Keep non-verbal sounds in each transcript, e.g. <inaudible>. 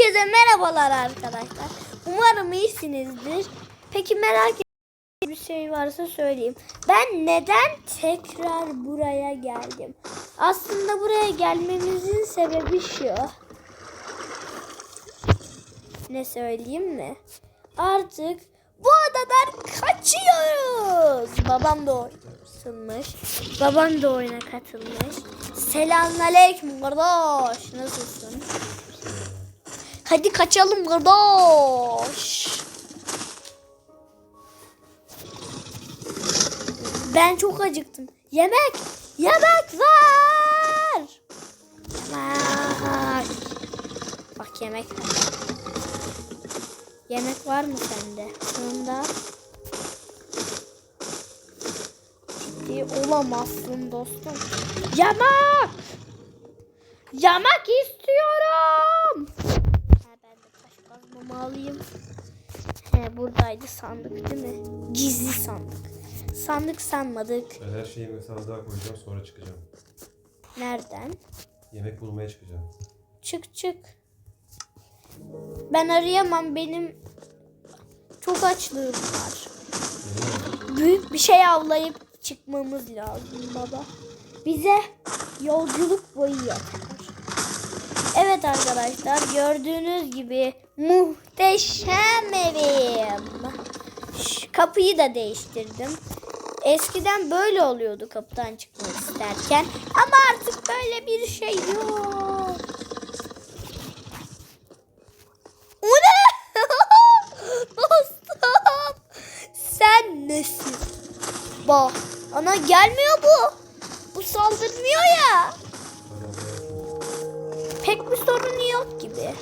Herkese merhabalar arkadaşlar. Umarım iyisinizdir. Peki merak ettiğiniz bir şey varsa söyleyeyim. Ben neden tekrar buraya geldim? Aslında buraya gelmemizin sebebi şu. Ne söyleyeyim mi? Artık bu adadan kaçıyoruz. Babam da oynamış. Babam da oyuna katılmış. Selamünaleyküm kardeş. Nasılsın? Hadi kaçalım kardeş. Ben çok acıktım. Yemek! Yemek var! Yemek! Bak yemek var. Yemek var mı sende? Sonunda ciddi olamazsın dostum. Yemek! Yemek istiyorum! Kazmamı alayım. He, buradaydı sandık değil mi? Gizli sandık. Sandık sanmadık. Ben her şeyimi sandığa koyacağım sonra çıkacağım. Nereden? Yemek bulmaya çıkacağım. Çık çık. Ben arayamam benim çok açlığım var. Büyük bir şey avlayıp çıkmamız lazım baba. Bize yolculuk boyu yeter. Evet arkadaşlar gördüğünüz gibi muhteşem evim. Kapıyı da değiştirdim. Eskiden böyle oluyordu kapıdan çıkmak isterken. Ama artık böyle bir şey yok. O ne? <laughs> Dostum. Sen nesin? Bak. Ana gelmiyor bu. Bu saldırmıyor ya. Pek bir sorunu yok gibi.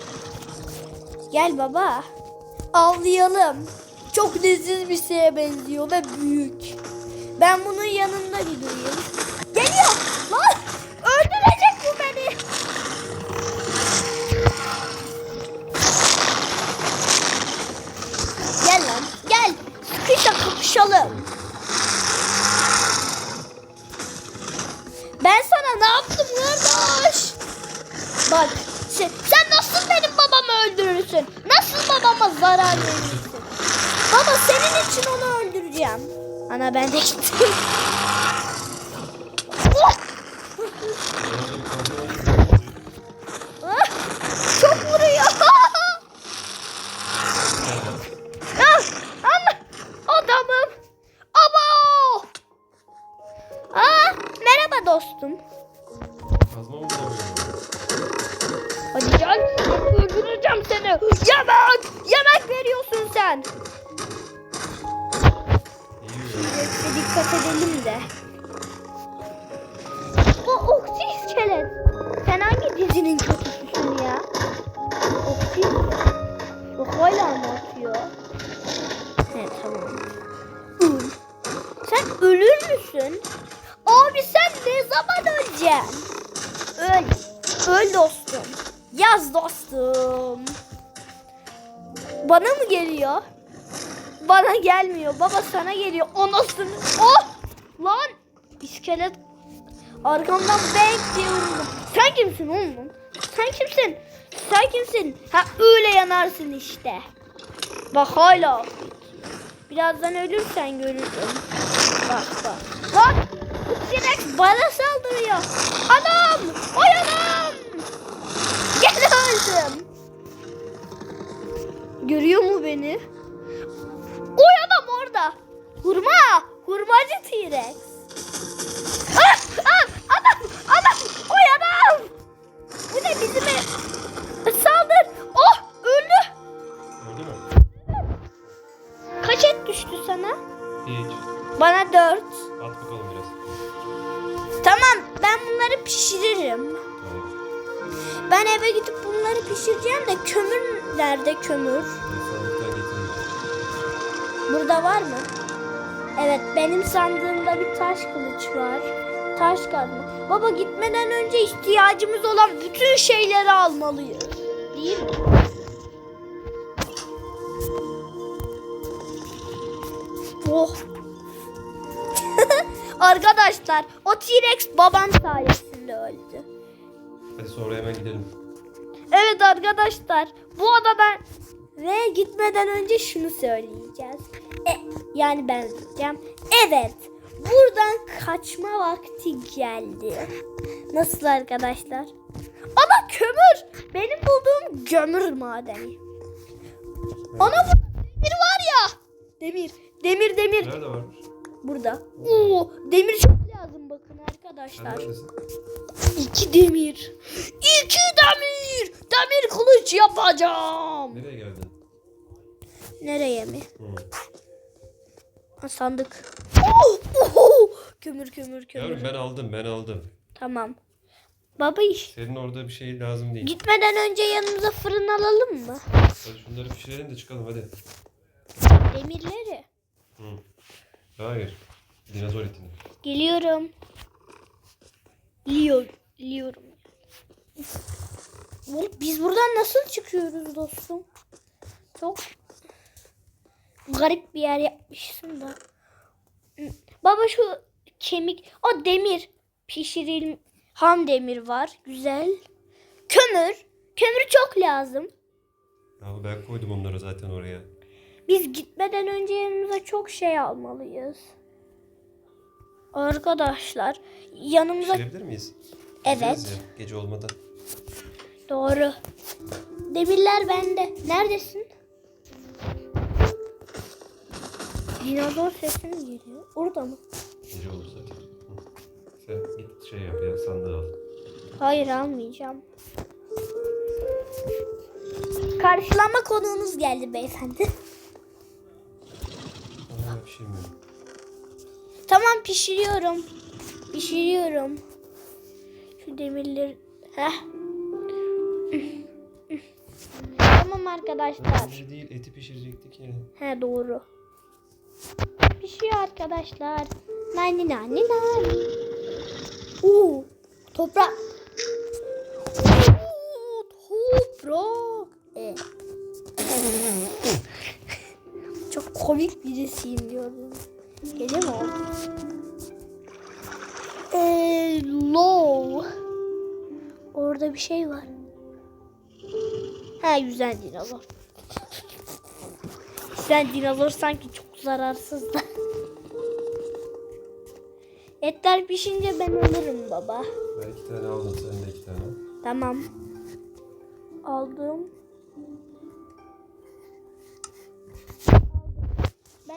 Gel baba. Avlayalım. Çok leziz bir şeye benziyor ve büyük. Ben bunun yanında gideyim. Geliyor. Lan öldürecek bu beni. Gel lan gel. Sıkıysa kapışalım. Bak sen, sen nasıl benim babamı öldürürsün? Nasıl babama zarar verirsin? Baba senin için onu öldüreceğim. Ana ben de gittim. Zaman öleceksin? Öl. Öl dostum. Yaz dostum. Bana mı geliyor? Bana gelmiyor. Baba sana geliyor. Anasını. Oh! Lan! İskelet arkamdan vurdu. Sen kimsin oğlum? Sen kimsin? Sen kimsin? Ha öyle yanarsın işte. Bak hala. Birazdan ölürsen görürsün. Bak bak. Lan! T-Rex bana saldırıyor. Anam! Oy anam! Gel öldüm. Görüyor mu beni? Oy adam orada. Hurma. Hurmacı T-Rex. Ah, ah, adam, adam, oy adam. Bu ne bizim ev? Saldır. Oh öldü. Öldü mü? Kaç et düştü sana? Hiç. Bana dört. At bakalım ben bunları pişiririm. Ben eve gidip bunları pişireceğim de kömür nerede kömür? Burada var mı? Evet benim sandığımda bir taş kılıç var. Taş kazma. Baba gitmeden önce ihtiyacımız olan bütün şeyleri almalıyız. Değil mi? Oh. Arkadaşlar o T-Rex babam sayesinde öldü. Hadi sonra hemen gidelim. Evet arkadaşlar bu adadan ve gitmeden önce şunu söyleyeceğiz. E, yani ben diyeceğim. Evet buradan kaçma vakti geldi. Nasıl arkadaşlar? Ama kömür. Benim bulduğum kömür madeni. Ana bu demir var ya. Demir. Demir demir. Nerede varmış? Burada. Oo, demir çok lazım bakın arkadaşlar. İki demir. İki demir. Demir kılıç yapacağım. Nereye geldin? Nereye mi? Ha, sandık. Oh, oh, kömür kömür kömür. Yavrum ben aldım ben aldım. Tamam. Baba iş. Senin orada bir şey lazım değil. Gitmeden önce yanımıza fırın alalım mı? Hadi şunları pişirelim de çıkalım hadi. Demirleri. Hı. Hayır. Dinozor etini. Geliyorum. Liyor, liyorum. Biz buradan nasıl çıkıyoruz dostum? Çok garip bir yer yapmışsın da. Baba şu kemik, o demir pişiril ham demir var. Güzel. Kömür. Kömür çok lazım. Ya ben koydum onları zaten oraya. Biz gitmeden önce yanımıza çok şey almalıyız. Arkadaşlar yanımıza Pişirebilir miyiz? Evet. Ya, gece olmadan. Doğru. Demirler bende. Neredesin? Dinozor sesi mi geliyor? Orada mı? Gece olur zaten. Sen git şey yap ya sandığı al. Hayır almayacağım. Karşılama konuğunuz geldi beyefendi. Pişirmiyorum. tamam pişiriyorum. Pişiriyorum. Şu demirleri... Heh. tamam arkadaşlar. Demiri değil eti pişirecektik ya. He doğru. Pişiyor arkadaşlar. Nani nani nani. Oo, toprak. Oo, toprak. E. <laughs> Çok komik birisiyim diyordum. Gece mi oldu? Ee, low. Orada bir şey var. Ha yüzen dinozor. <laughs> Sen dinozor sanki çok zararsız da. Etler pişince ben alırım baba. Ben iki tane aldım sen de iki tane. Tamam. Aldım.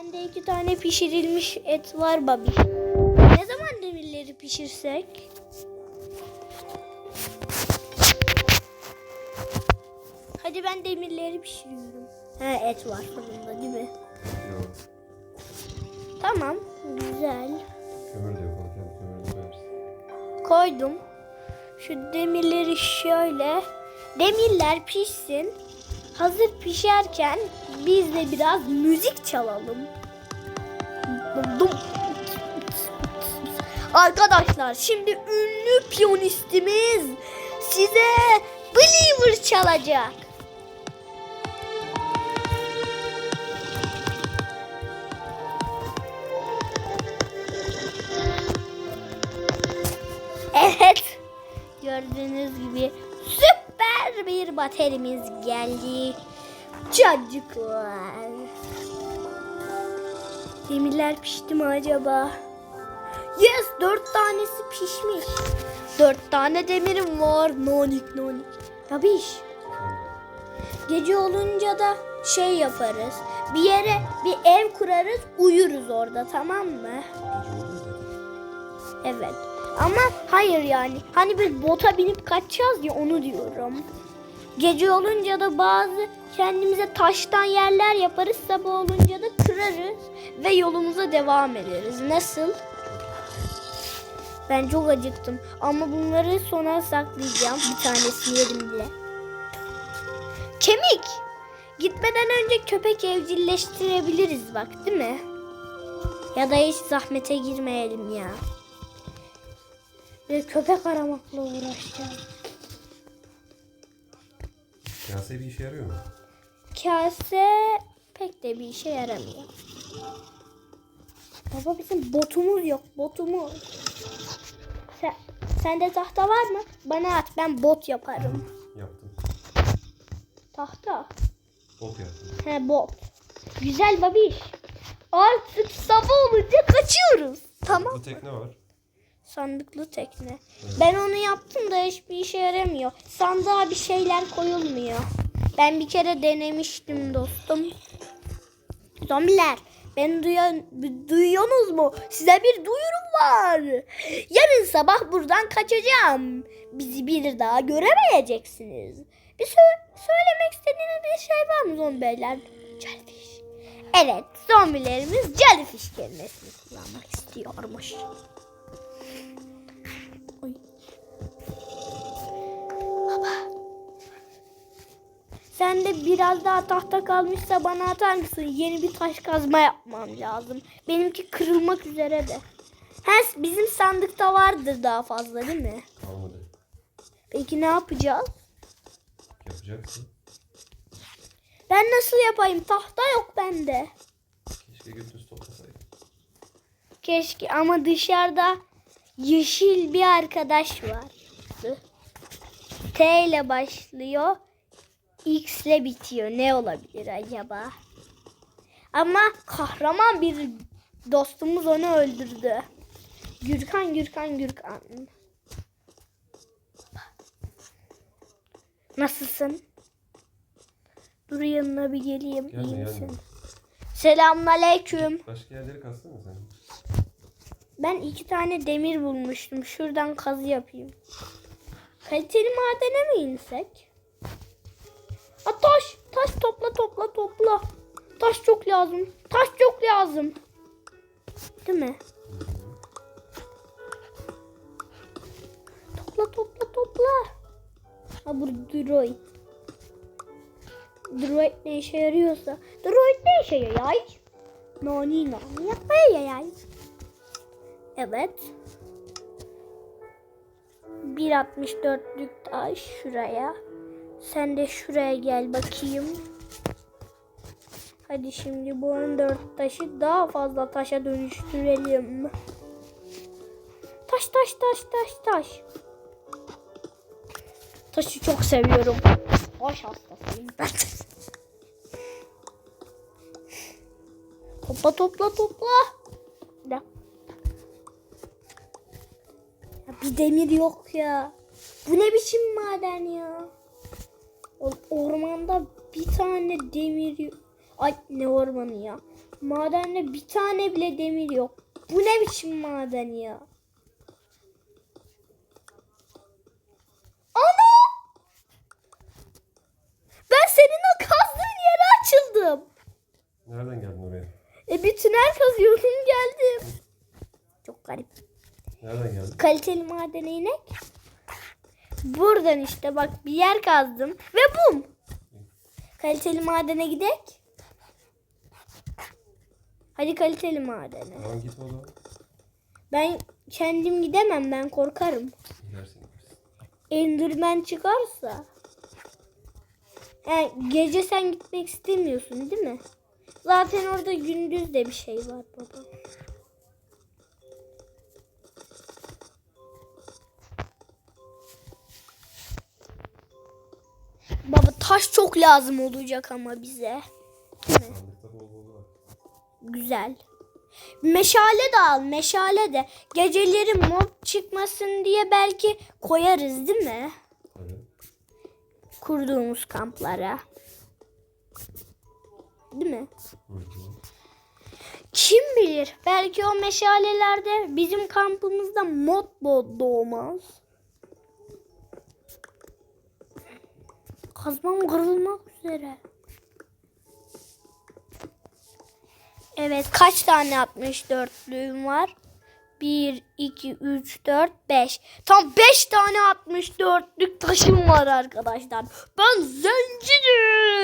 Bende iki tane pişirilmiş et var babi. Ne zaman demirleri pişirsek? Hadi ben demirleri pişiriyorum. He et var sonunda değil mi? Yok. Tamam. Güzel. Kömür de yok. Kömür koydum. Şu demirleri şöyle. Demirler pişsin. Hazır pişerken biz de biraz müzik çalalım. Arkadaşlar şimdi ünlü piyanistimiz size Believer çalacak. Evet. Gördüğünüz gibi bir baterimiz geldi. Çocuklar. Demirler pişti mi acaba? Yes dört tanesi pişmiş. Dört tane demirim var. Nonik nonik. Babiş. Gece olunca da şey yaparız. Bir yere bir ev kurarız uyuruz orada tamam mı? Evet. Ama hayır yani. Hani biz bota binip kaçacağız ya onu diyorum. Gece olunca da bazı kendimize taştan yerler yaparız. Sabah olunca da kırarız ve yolumuza devam ederiz. Nasıl? Ben çok acıktım ama bunları sona saklayacağım. Bir tanesini yedim bile. Kemik. Gitmeden önce köpek evcilleştirebiliriz bak değil mi? Ya da hiç zahmete girmeyelim ya. Ve köpek aramakla uğraşacağım. Kase bir işe yarıyor mu? Kase pek de bir işe yaramıyor. Baba bizim botumuz yok. Botumuz. Sen, sende tahta var mı? Bana at ben bot yaparım. Yaptım. Tahta. Bot yaptım. He bot. Güzel babiş. Artık sabah olunca kaçıyoruz. Tamam. Bu tekne var. Sandıklı tekne. Ben onu yaptım da hiçbir işe yaramıyor. Sandığa bir şeyler koyulmuyor. Ben bir kere denemiştim dostum. Zombiler. Ben duyan, duyuyorsunuz mu? Size bir duyurum var. Yarın sabah buradan kaçacağım. Bizi bir daha göremeyeceksiniz. Bir sö- söylemek istediğiniz bir şey var mı zombiler? Jellyfish. Evet, zombilerimiz jellyfish kelimesini kullanmak istiyormuş. Oy. Baba. Sen de biraz daha tahta kalmışsa bana atar mısın? Yeni bir taş kazma yapmam lazım. Benimki kırılmak üzere de. He, bizim sandıkta vardır daha fazla değil mi? Kalmadı. Peki ne yapacağız? Yapacaksın. Ben nasıl yapayım? Tahta yok bende. Keşke götünüzü toplasaydın. Keşke ama dışarıda yeşil bir arkadaş var. T ile başlıyor. X ile bitiyor. Ne olabilir acaba? Ama kahraman bir dostumuz onu öldürdü. Gürkan Gürkan Gürkan. Nasılsın? Dur yanına bir geleyim. Gelme, İyi gelme. misin? Selamünaleyküm. Başka yerleri kastın mı sen? Ben iki tane demir bulmuştum. Şuradan kazı yapayım. Kaliteli madene mi insek? A taş, taş topla topla topla. Taş çok lazım. Taş çok lazım. Değil mi? Topla topla topla. Ha bu droid. Droid ne işe yarıyorsa. Droid ne işe yarar? Nani nani yapmaya yarar. Evet. 1.64'lük taş şuraya. Sen de şuraya gel bakayım. Hadi şimdi bu 14 taşı daha fazla taşa dönüştürelim. Taş taş taş taş taş. Taşı çok seviyorum. Taş hastasıyım ben. topla topla topla. Bir dakika. Ya bir demir yok ya. Bu ne biçim maden ya? Ormanda bir tane demir yok. Ay ne ormanı ya. Madende bir tane bile demir yok. Bu ne biçim maden ya? Ana! Ben senin o kazdığın yere açıldım. Nereden geldin oraya? E bir tünel kazıyordum <laughs> geldim. Çok garip. Nereden geldin? kaliteli madene inek. Buradan işte bak bir yer kazdım ve bum. Kaliteli madene gidek. Hadi kaliteli madene. Tamam git o zaman. Ben kendim gidemem ben korkarım. Gidersin. Enderman çıkarsa. Yani gece sen gitmek istemiyorsun değil mi? Zaten orada gündüz de bir şey var baba. Taş çok lazım olacak ama bize. Bol var. Güzel. Meşale de al, meşale de. Geceleri mob çıkmasın diye belki koyarız değil mi? Kurduğumuz kamplara. Değil mi? Kim bilir? Belki o meşalelerde bizim kampımızda mod bo- doğmaz. Kazmam kırılmak üzere. Evet kaç tane 64'lüğüm var? 1, 2, 3, 4, 5. Tam 5 tane 64'lük taşım var arkadaşlar. Ben zencinim.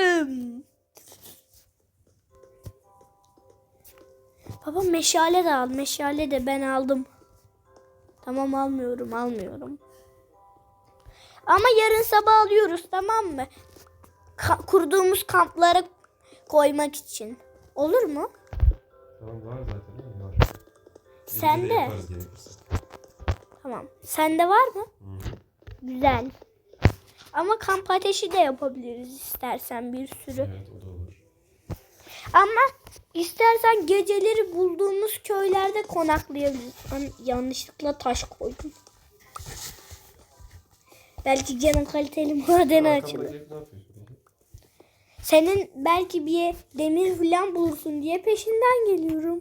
Baba meşale de al. Meşale de ben aldım. Tamam almıyorum almıyorum. Ama yarın sabah alıyoruz tamam mı? Ka- kurduğumuz kamplara koymak için. Olur mu? Tamam var zaten. Var. Sen de. Tamam. Sende var mı? Hı. Güzel. Ama kamp ateşi de yapabiliriz istersen bir sürü. Evet o da olur. Ama istersen geceleri bulduğumuz köylerde konaklayabiliriz. Ben yanlışlıkla taş koydum. Belki gene kaliteli madeni açılır. Senin belki bir demir falan bulursun diye peşinden geliyorum.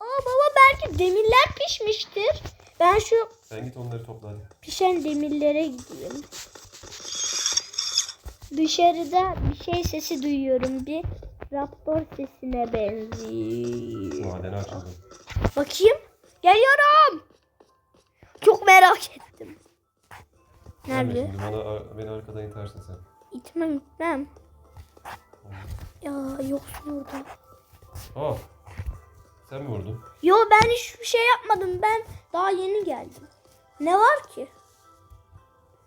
Aa baba belki demirler pişmiştir. Ben şu Sen git onları topla hadi. pişen demirlere gideyim. Dışarıda bir şey sesi duyuyorum. Bir raptor sesine benziyor. Madeni açıldı. Bakayım. Geliyorum. Çok merak ettim. Nerede? Şimdi bana, beni arkadan itersin sen. İtmem itmem. Ya yoksun orada. Aa. Sen mi vurdun? Yo ben hiçbir şey yapmadım. Ben daha yeni geldim. Ne var ki?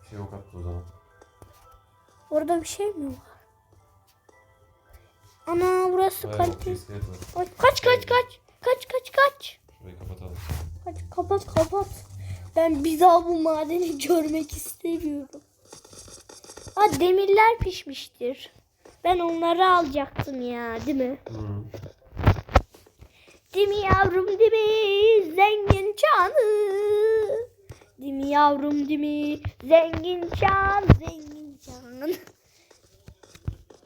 Bir şey yok attı o zaman. Orada bir şey mi var? Ana burası Hayır, kalite. var. Kaç kaç kaç kaç. Kaç kaç. Şurayı kapatalım. Kaç kapat kapat. Ben bir daha bu madeni <laughs> görmek istemiyorum. Aa demirler pişmiştir. Ben onları alacaktım ya değil mi? Hı. Değil mi yavrum değil mi? Zengin çanı. Değil mi yavrum değil mi? Zengin çan, zengin çan.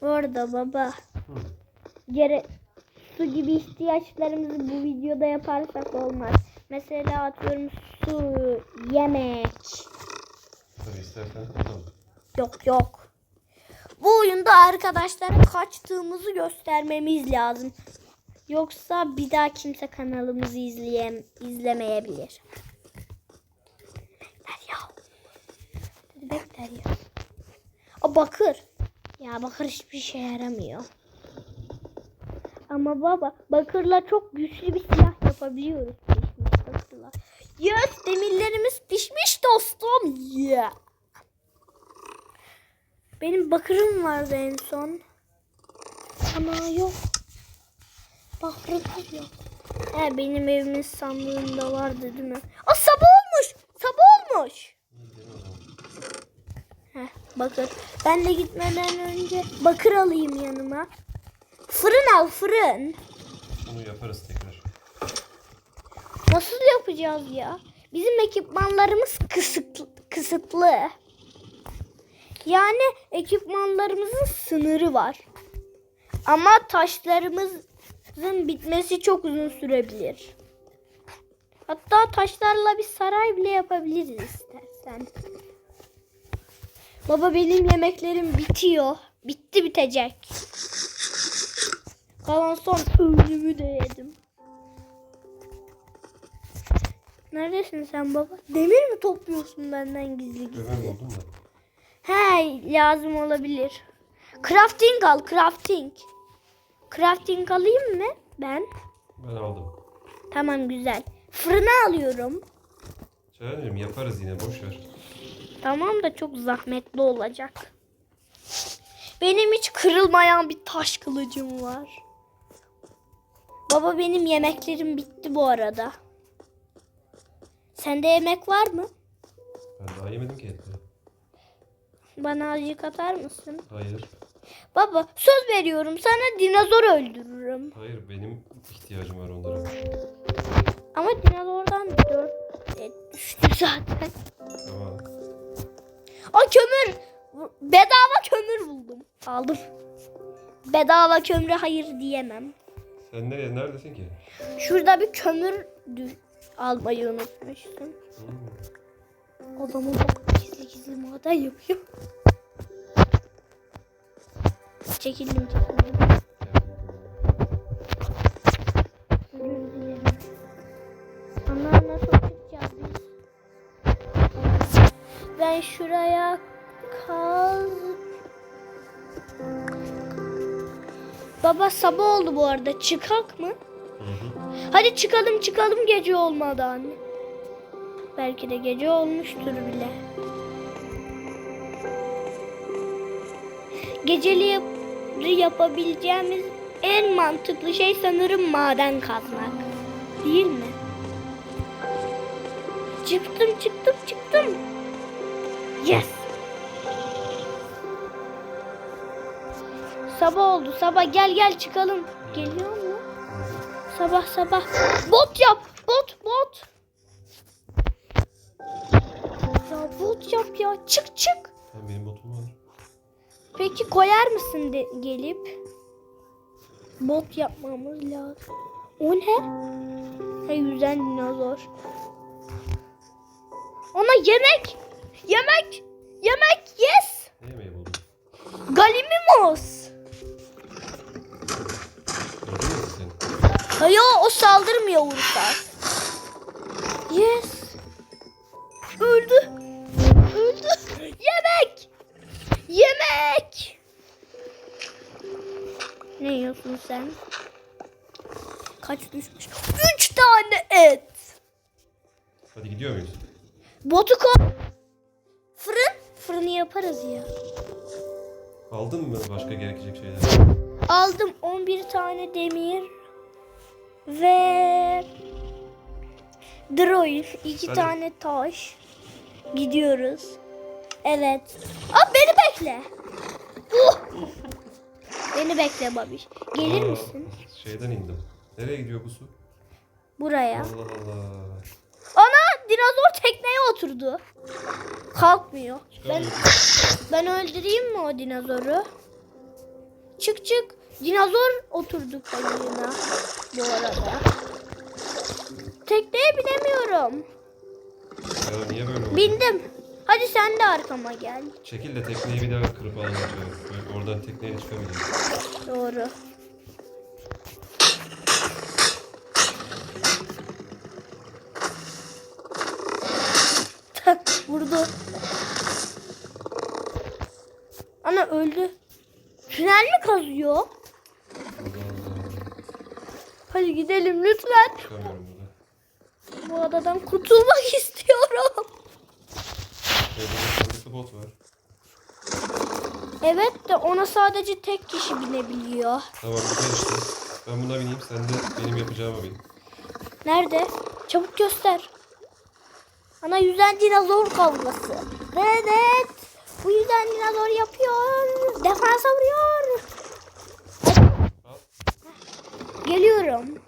<laughs> Orada baba. Hı. Gere su gibi ihtiyaçlarımızı bu videoda yaparsak olmaz. Mesela atıyorum su, yemek. Tabii istersen kapatalım. Yok yok. Bu oyunda arkadaşlara kaçtığımızı göstermemiz lazım. Yoksa bir daha kimse kanalımızı izleyem izlemeyebilir. Bekler ya. Bekler ya. O bakır. Ya bakır hiçbir şey yaramıyor. Ama baba bakırla çok güçlü bir silah yapabiliyoruz. Bakırla. Yes demirlerimiz pişmiş dostum. Yeah. Benim bakırım vardı en son. Ama yok. Bakırım yok. He benim evimin sandığında vardı değil mi? Aa sabah olmuş. Sabah olmuş. O. Heh, bakır. Ben de gitmeden önce bakır alayım yanıma. Fırın al fırın. Bunu yaparız tekrar. Yapacağız ya? Bizim ekipmanlarımız kısıtlı. kısıtlı. Yani ekipmanlarımızın sınırı var. Ama taşlarımızın bitmesi çok uzun sürebilir. Hatta taşlarla bir saray bile yapabiliriz istersen. Baba benim yemeklerim bitiyor. Bitti bitecek. Kalan son öğünümü de yedim. Neredesin sen baba? Demir mi topluyorsun benden gizli gizli? ben buldum da. He lazım olabilir. Crafting al crafting. Crafting alayım mı ben? Ben aldım. Tamam güzel. Fırına alıyorum. Çağırırım yaparız yine boş ver. Tamam da çok zahmetli olacak. Benim hiç kırılmayan bir taş kılıcım var. Baba benim yemeklerim bitti bu arada. Sende yemek var mı? Ben daha yemedim ki etleri. Bana azıcık atar mısın? Hayır. Baba söz veriyorum sana dinozor öldürürüm. Hayır benim ihtiyacım var onlara. Ama dinozordan dört et düştü zaten. Tamam. O kömür. Bedava kömür buldum. Aldım. Bedava kömüre hayır diyemem. Sen nereye, neredesin ki? Şurada bir kömür almayı unutmuştum. Hmm. Adamı bak gizli gizli maden yapıyor. Çekildim çekildim. Ana nasıl çıkacağız biz? Ben şuraya kaz... Baba sabah oldu bu arada. Çıkak mı? Hadi çıkalım çıkalım gece olmadan. Belki de gece olmuştur bile. Geceli yapabileceğimiz en mantıklı şey sanırım maden kazmak. Değil mi? Çıktım çıktım çıktım. Yes. Sabah oldu. Sabah gel gel çıkalım. Geliyor mu? Sabah sabah. Bot yap. Bot bot. Ya bot yap ya. Çık çık. Ha, benim botum var. Peki koyar mısın de gelip? Bot yapmamız lazım. O ne? Ha, yüzen dinozor. Ona yemek. Yemek. Yemek. Yes. Ne yemeği buldun? Galimimos. <laughs> Hayır o saldırmıyor vurursak. Yes. Öldü. Öldü. Yemek. Yemek. Ne yiyorsun sen? Kaç düşmüş? Üç tane et. Hadi gidiyor muyuz? Botu koy. Fırın. Fırını yaparız ya. Aldın mı başka gerekecek şeyler? Aldım 11 tane demir ve droid, iki Hadi. tane taş. Gidiyoruz. Evet. Aa beni bekle. Uh! Beni bekle babiş. Gelir Aa, misin Şeyden indim. Nereye gidiyor bu su? buraya? Allah Allah. Ana dinozor tekneye oturdu. Kalkmıyor. Ben ben öldüreyim mi o dinozoru? Çık çık. Dinozor oturdu kayığına bu arada. Tekneye binemiyorum. Ya niye böyle oldu? Bindim. Hadi sen de arkama gel. Çekil de tekneyi bir daha kırıp şöyle. Böyle oradan tekneyle çıkamayacağım. Doğru. Vurdu. Ana öldü. Tünel mi kazıyor? Hadi gidelim lütfen. Çıkamıyorum burada. Bu adadan kurtulmak <laughs> istiyorum. Evde bot var. Evet de ona sadece tek kişi binebiliyor. Tamam güzel işte. Ben buna bineyim sen de benim yapacağıma bin. Nerede? Çabuk göster. Ana yüzen dinozor kavgası. Evet. Bu yüzden dinozor yapıyor. Defansa vuruyor. Al. Geliyorum.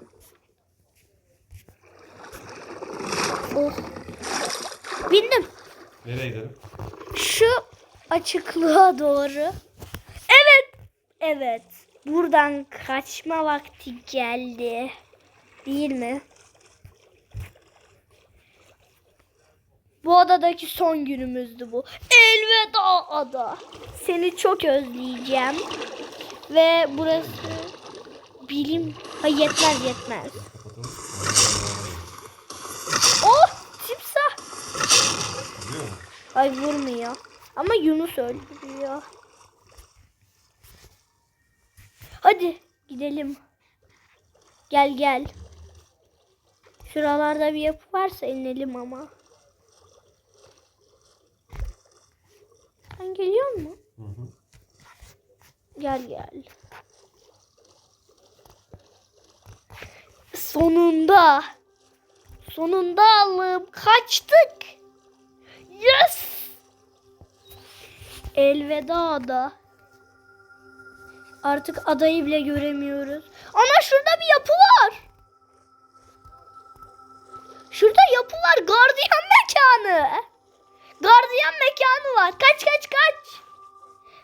Oh. Bindim. Nereye gidelim? Şu açıklığa doğru. Evet. Evet. Buradan kaçma vakti geldi. Değil mi? Bu adadaki son günümüzdü bu. Elveda ada. Seni çok özleyeceğim. Ve burası bilim... Ha yetmez yetmez. Oh! Timsah! Ay vurmuyor. Ama Yunus öldürüyor. Hadi gidelim. Gel gel. Şuralarda bir yapı varsa inelim ama. Sen geliyor musun? Hı hı. Gel gel. Sonunda. Sonunda Allah'ım kaçtık. Yes. Elveda ada. Artık adayı bile göremiyoruz. Ana şurada bir yapı var. Şurada yapı var. Gardiyan mekanı. Gardiyan mekanı var. Kaç kaç kaç.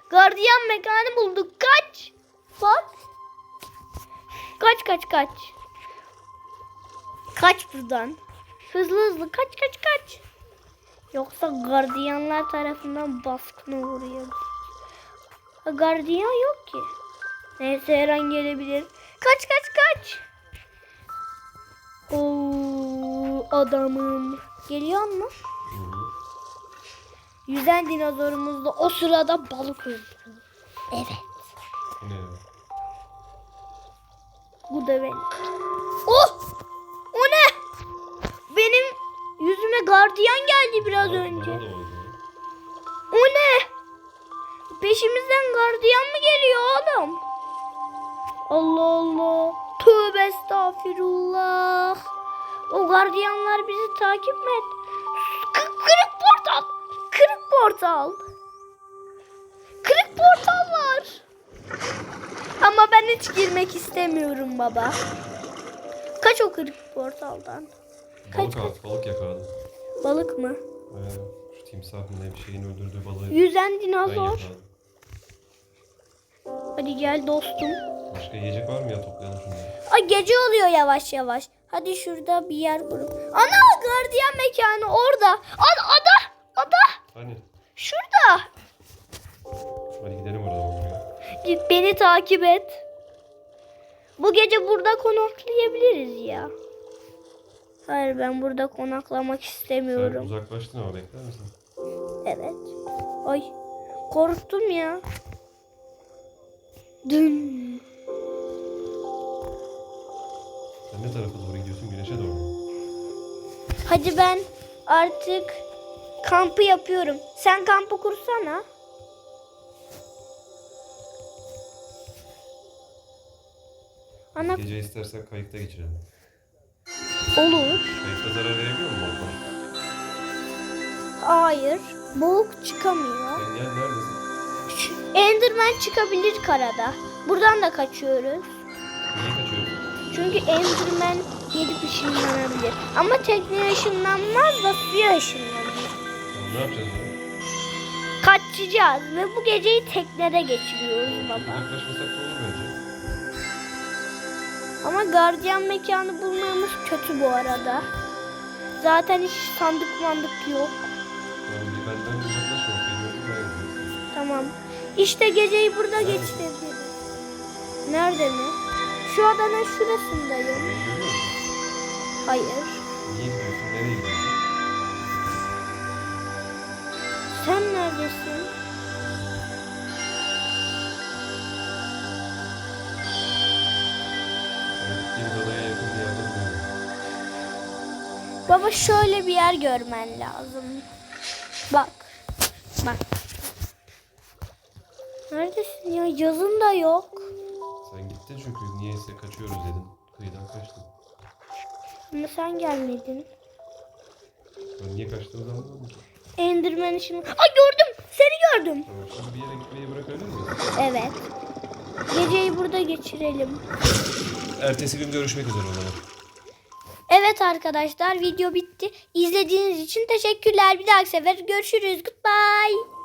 Gardiyan mekanı bulduk. Kaç. Bak. Kaç kaç kaç. Kaç buradan. Hızlı hızlı kaç kaç kaç. Yoksa gardiyanlar tarafından baskına. Ha, Gardiyan yok ki. Neyse her an gelebilir. Kaç kaç kaç. Oo adamım. Geliyor mu? Yüzen dinozorumuz da o sırada balık öldürüyor. Evet. Ya? Bu da benim. Gardiyan geldi biraz Bana- önce. O ne? Peşimizden gardiyan mı geliyor oğlum? Allah Allah. Tövbe estağfirullah. O gardiyanlar bizi takip mi et? Kı- kırık portal. Kırık portal. Kırık portal var. Ama ben hiç girmek istemiyorum baba. Kaç o kırık portaldan? Kaç- Balık at, balık yakaladım. Balık mı? Ee, şu timsah mı ne bir şeyin öldürdüğü balığı Yüzen dinozor. Hadi gel dostum. Başka yiyecek var mı ya toplayalım şunları. Ay gece oluyor yavaş yavaş. Hadi şurada bir yer bulun. Ana gardiyan mekanı orada. Ad, ada. Ada. Hani? Şurada. Hadi gidelim oradan. Git beni takip et. Bu gece burada konaklayabiliriz ya. Hayır ben burada konaklamak Sen istemiyorum. uzaklaştın ama bekler misin? Evet. Ay korktum ya. Dün. Sen ne tarafa doğru gidiyorsun? Güneşe doğru mu? Hadi ben artık kampı yapıyorum. Sen kampı kursana. Ana Gece istersen kayıkta geçirelim. Olur. Kayıkta zarar verebiliyor mu motor? Hayır. Boğuk çıkamıyor. Sen neredesin? Enderman çıkabilir karada. Buradan da kaçıyoruz. Niye kaçıyorsun? Çünkü Enderman gelip ışınlanabilir. Ama tekneye ışınlanmaz da suya ışınlanır. Ne yapacağız sonra? Kaçacağız ve bu geceyi teknede geçiriyoruz baba. Uzaklaşmasak da olur bence. Ama gardiyan mekanı bulmamız kötü bu arada. Zaten hiç sandık mandık yok. Tamam, benden uzaklaşma. İşte geceyi burada Nerede? geçirebiliriz. Nerede mi? Şu adanın şurasındayım. Hayır. Niye gidiyorsun? Nereye gidiyorsun? Sen neredesin? Baba şöyle bir yer görmen lazım. Bak. Bak. Neredesin ya? Yazın da yok. Sen gittin çünkü niyeyse kaçıyoruz dedin. Kıyıdan kaçtın. Ama sen gelmedin. Ben niye kaçtığımızı anlamadım ki. Enderman işini... Ay gördüm. Seni gördüm. Tamam şimdi bir yere gitmeyi bırakabilir miyiz? Evet. Geceyi burada geçirelim. Ertesi gün görüşmek üzere o zaman. Evet arkadaşlar video bitti. İzlediğiniz için teşekkürler. Bir dahaki sefer görüşürüz. Goodbye.